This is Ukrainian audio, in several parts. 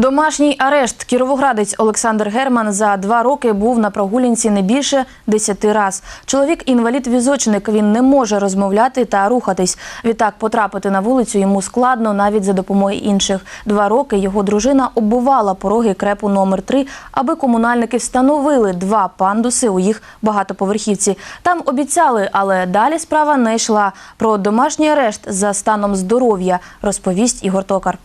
Домашній арешт. Кіровоградець Олександр Герман за два роки був на прогулянці не більше десяти раз. Чоловік інвалід-візочник. Він не може розмовляти та рухатись. Відтак потрапити на вулицю йому складно навіть за допомогою інших. Два роки його дружина оббивала пороги крепу номер 3 аби комунальники встановили два пандуси у їх багатоповерхівці. Там обіцяли, але далі справа не йшла. Про домашній арешт за станом здоров'я розповість Ігор Токар.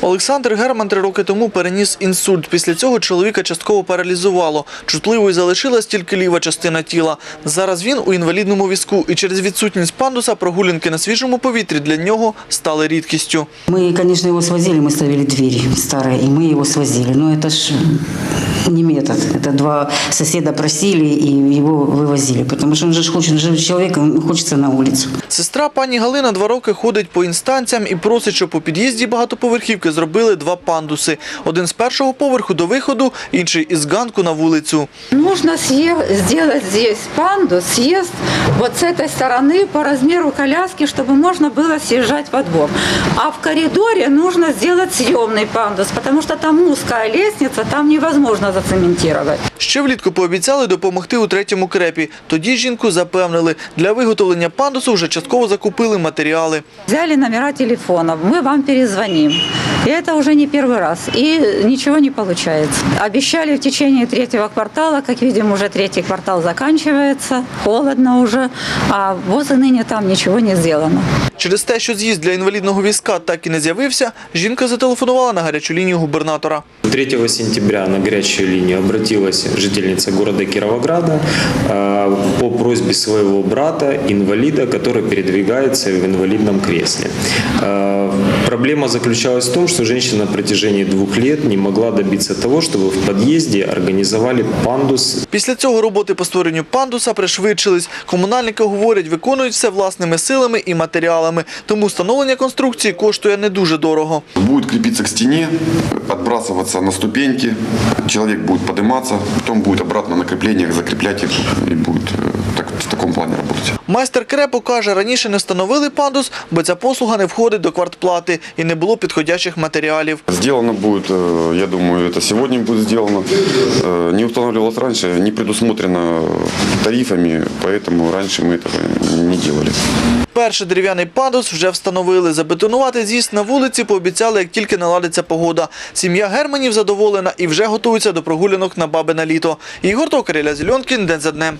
Олександр Герман три роки тому переніс інсульт. Після цього чоловіка частково паралізувало. Чутливою залишилась тільки ліва частина тіла. Зараз він у інвалідному візку, і через відсутність пандуса прогулянки на свіжому повітрі для нього стали рідкістю. Мы, конечно, его свозили, мы ставили двери старые, и мы его свозили. Но это ж не метод. Это два соседа просили и его вывозили. Потому что он же ж хочет, живой человек, ему хочется на улицу. Сестра пані Галина два роки ходить по інстанціям і просить, щоб у під'їзді багатоповерхівки зробили два пандуси. Один з першого поверху до виходу, інший із ганку на вулицю. Нужно съе- сделать здесь пандус, съезд вот с этой стороны по размеру коляски, чтобы можно было съезжать во двор. А в коридоре нужно сделать съемный пандус, потому что там узкая лестница, там невозможно зацементировать. Ще влітку пообіцяли допомогти у третьому крепі. Тоді жінку запевнили, для виготовлення пандусу вже частково закупили матеріали. Взяли номера телефонов, мы вам перезвоним. И это уже не первый раз. И ничего не получается. Обещали в течение третьего квартала, как видим, уже третий квартал заканчивается, холодно уже, а вот и ныне там ничего не сделано. Через те, що з'їзд для інвалідного візка так і не з'явився, жінка зателефонувала на гарячу лінію губернатора. 3 сентября на горячую линию обратилась жительница города Кировограда по просьбе своего брата, инвалида, который передвигается в инвалидном кресле. Э, Проблема заключалась в том, что женщина на протяжении двух лет не могла добиться того, чтобы в подъезде организовали пандус Після цього роботи по створенню пандуса пришвидшились. Комунальники говорять, виконують все власними силами і матеріалами. Тому встановлення конструкції коштує не дуже дорого. Будет крепиться к стене, отбрасываться на ступеньки, человек будет подниматься, потом будет обратно на креплениях закреплять их и будет э, так, в таком плане работать. Майстер крепу каже, раніше не встановили пандус, бо ця послуга не входить до квартплати і не було підходящих матеріалів. Сделано будет, э, я думаю, это сегодня будет сделано. Э, Не устанавливалось раньше, не предусмотрено тарифами, поэтому раньше мы этого не делали. Перший дерев'яний пандус вже встановили. Забетонувати з'їзд на вулиці пообіцяли, як тільки наладиться погода. Сім'я Германів задоволена і вже готується до прогулянок на бабине літо. Ігор Токар, Ілля Зеленкін, день за днем.